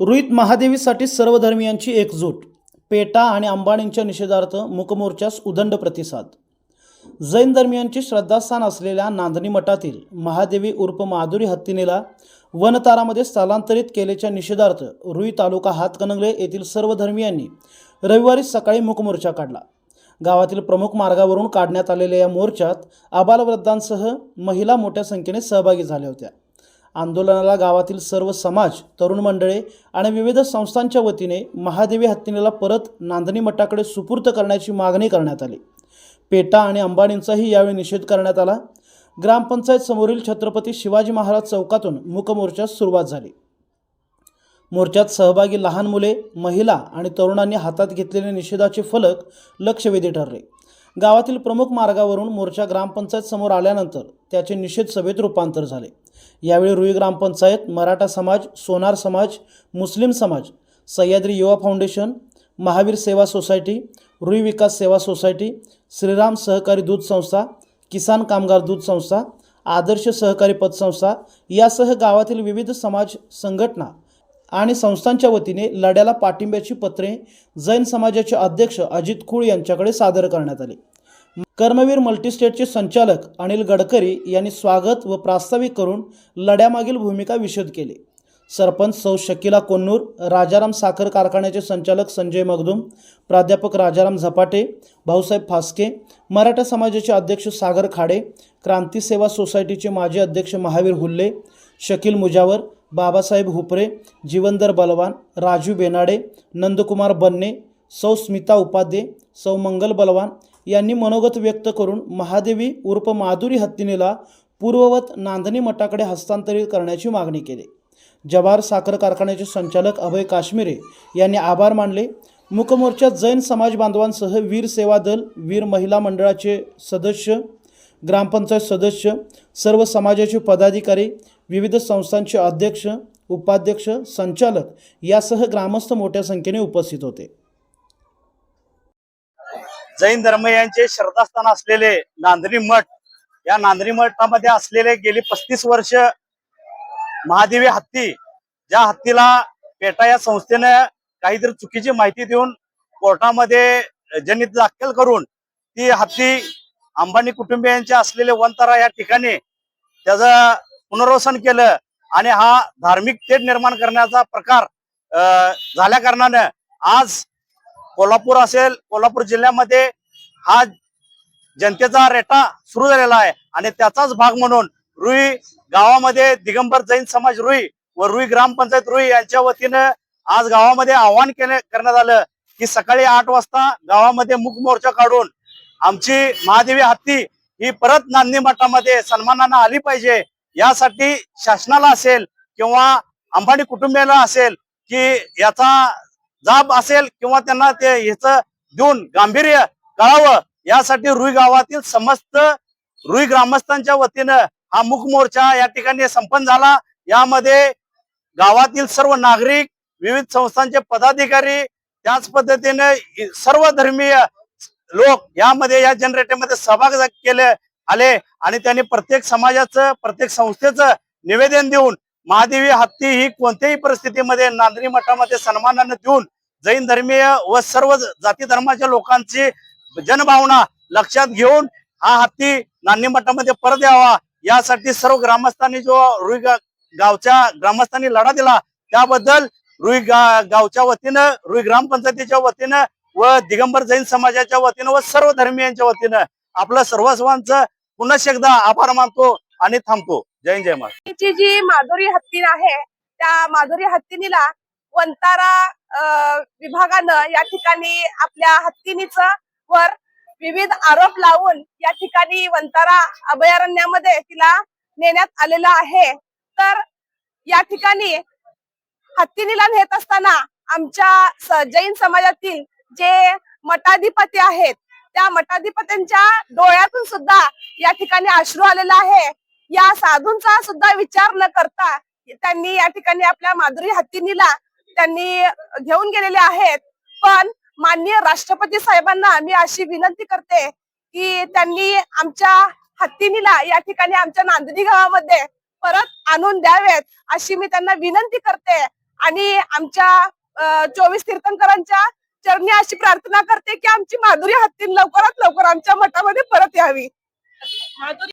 रुईत महादेवीसाठी सर्व धर्मियांची एकजूट पेटा आणि अंबाणींच्या निषेधार्थ मुकमोर्चास उदंड प्रतिसाद. जैन धर्मियांचे श्रद्धास्थान असलेल्या नांदणी मठातील महादेवी उर्फ माधुरी हत्तीनेला वनतारामध्ये स्थलांतरित केल्याच्या निषेधार्थ रुई तालुका हातकणंगले येथील सर्व धर्मियांनी रविवारी सकाळी मुकमोर्चा काढला. गावातील प्रमुख मार्गावरून काढण्यात आलेल्या या मोर्चात आबालवृद्धांसह महिला मोठ्या संख्येने सहभागी झाल्या होत्या. आंदोलनाला गावातील सर्व समाज तरुण मंडळे आणि विविध संस्थांच्या वतीने महादेवी हत्तीनेला परत नांदणी मठाकडे सुपूर्त करण्याची मागणी करण्यात आली. पेटा आणि अंबानींचाही यावेळी निषेध करण्यात आला. ग्रामपंचायत समोरील छत्रपती शिवाजी महाराज चौकातून मूकमोर्चास सुरुवात झाली. मोर्चात सहभागी लहान मुले महिला आणि तरुणांनी हातात घेतलेले निषेधाचे फलक लक्षवेधी ठरले. गावातील प्रमुख मार्गावरून मोर्चा ग्रामपंचायत समोर आल्यानंतर त्याचे निषेध सभेत रूपांतर झाले. यावेळी रुई ग्रामपंचायत मराठा समाज सोनार समाज मुस्लिम समाज सह्याद्री युवा फाउंडेशन महावीर सेवा सोसायटी रुई विकास सेवा सोसायटी श्रीराम सहकारी दूध संस्था किसान कामगार दूध संस्था आदर्श सहकारी पतसंस्था यासह गावातील विविध समाज संघटना आणि संस्थांच्या वतीने लढ्याला पाठिंब्याची पत्रे जैन समाजाचे अध्यक्ष अजित खूळ यांच्याकडे सादर करण्यात आली. कर्मवीर मल्टीस्टेटचे संचालक अनिल गडकरी यांनी स्वागत व प्रास्ताविक करून लढ्यामागील भूमिका विशद केली. सरपंच सौ शकिला कोन्नूर राजाराम साखर कारखान्याचे संचालक संजय मगदूम प्राध्यापक राजाराम झपाटे भाऊसाहेब फास्के मराठा समाजाचे अध्यक्ष सागर खाडे क्रांती सेवा सोसायटीचे माजी अध्यक्ष महावीर हुल्ले शकील मुजावर बाबासाहेब हुपरे जीवनदर बलवान राजू बेनाडे नंदकुमार बन्ने सौ स्मिता उपाध्ये सौ मंगल बलवान यांनी मनोगत व्यक्त करून महादेवी उर्फ माधुरी हत्तीनेला पूर्ववत नांदणी मठाकडे हस्तांतरित करण्याची मागणी केली. जवाहर साखर कारखान्याचे संचालक अभय काश्मीरे यांनी आभार मानले. मुकमोर्चा जैन समाज बांधवांसह वीर सेवा दल वीर महिला मंडळाचे सदस्य ग्रामपंचायत सदस्य सर्व समाजाचे पदाधिकारी विविध संस्थांचे अध्यक्ष उपाध्यक्ष संचालक यासह ग्रामस्थ मोठ्या संख्येने उपस्थित होते. जैन धर्म यांचे श्रद्धास्थान असलेले नांदरी मठ या नांदरी मठामध्ये असलेले गेली पस्तीस वर्ष महादेवी हत्ती ज्या हत्तीला पेटा या संस्थेनं काहीतरी चुकीची माहिती देऊन कोर्टामध्ये जनित दाखल करून ती हत्ती अंबानी कुटुंबियांचे असलेले वनतारा या ठिकाणी त्याचं पुनर्वसन केलं आणि हा धार्मिक तेढ निर्माण करण्याचा प्रकार अं, झाल्या कारणानं आज कोल्हापूर असेल कोल्हापूर जिल्ह्यामध्ये हा जनतेचा रेटा सुरू झालेला आहे. आणि त्याचाच भाग म्हणून रुई गावामध्ये दिगंबर जैन समाज रुई व रुई ग्रामपंचायत रुई यांच्या वतीनं आज गावामध्ये आवाहन केले करण्यात आलं की सकाळी आठ वाजता गावामध्ये मुख मोर्चा काढून आमची महादेवी हत्ती ही परत नांदी मठामध्ये सन्मानानं आली पाहिजे. यासाठी शासनाला असेल किंवा अंबानी कुटुंबियाला असेल की याचा जाब असेल किंवा त्यांना ते ह्याचं देऊन गांभीर्य कळावं यासाठी रुई गावातील समस्त रुई ग्रामस्थांच्या वतीनं हा मुख मोर्चा या ठिकाणी संपन्न झाला. यामध्ये गावातील सर्व नागरिक विविध संस्थांचे पदाधिकारी त्याच पद्धतीने सर्व धर्मीय लोक यामध्ये या जनरेटरमध्ये सहभाग केले आले आणि त्यांनी प्रत्येक समाजाचं प्रत्येक संस्थेचं निवेदन देऊन महादेवी हत्ती ही कोणत्याही परिस्थितीमध्ये नांदणी मठामध्ये सन्मानानं देऊन जैन धर्मीय व सर्व जाती धर्माच्या लोकांची जनभावना लक्षात घेऊन हा हत्ती नांदणी मठामध्ये परत यावा. यासाठी सर्व ग्रामस्थांनी जो रुई गावच्या ग्रामस्थांनी लढा दिला त्याबद्दल रुई गा गावच्या वतीनं रुई ग्रामपंचायतीच्या वतीनं व दिगंबर जैन समाजाच्या वतीनं व सर्व धर्मियांच्या वतीनं आपलं सर्वस्वांचं पुन्हा एकदा आभार मानतो आणि थांबतो. जय जय महाराज. ची जी माधुरी हत्तीन आहे त्या माधुरी हत्तीनीला वंतारा विभागानं या ठिकाणी आपल्या हत्तीनीच वर विविध आरोप लावून या ठिकाणी वंतारा अभयारण्यामध्ये तिला नेण्यात आलेलं आहे. तर या ठिकाणी हत्तीनीला नेत असताना आमच्या जैन समाजातील जे मठाधिपती आहेत त्या मठाधिपत्यांच्या डोळ्यातून सुद्धा या ठिकाणी अश्रू आलेला आहे. या साधूंचा सुद्धा विचार न करता त्यांनी या ठिकाणी आपल्या माधुरी हत्तीनीला त्यांनी घेऊन गेलेले आहेत. पण माननीय राष्ट्रपती साहेबांना मी अशी विनंती करते की त्यांनी आमच्या हत्तीनीला या ठिकाणी आमच्या नांदणी गावामध्ये परत आणून द्यावेत अशी मी त्यांना विनंती करते. आणि आमच्या चोवीस तीर्थंकरांच्या चरणी अशी प्रार्थना करते की आमची माधुरी हत्तीन लवकरात लवकर आमच्या मठामध्ये परत यावी.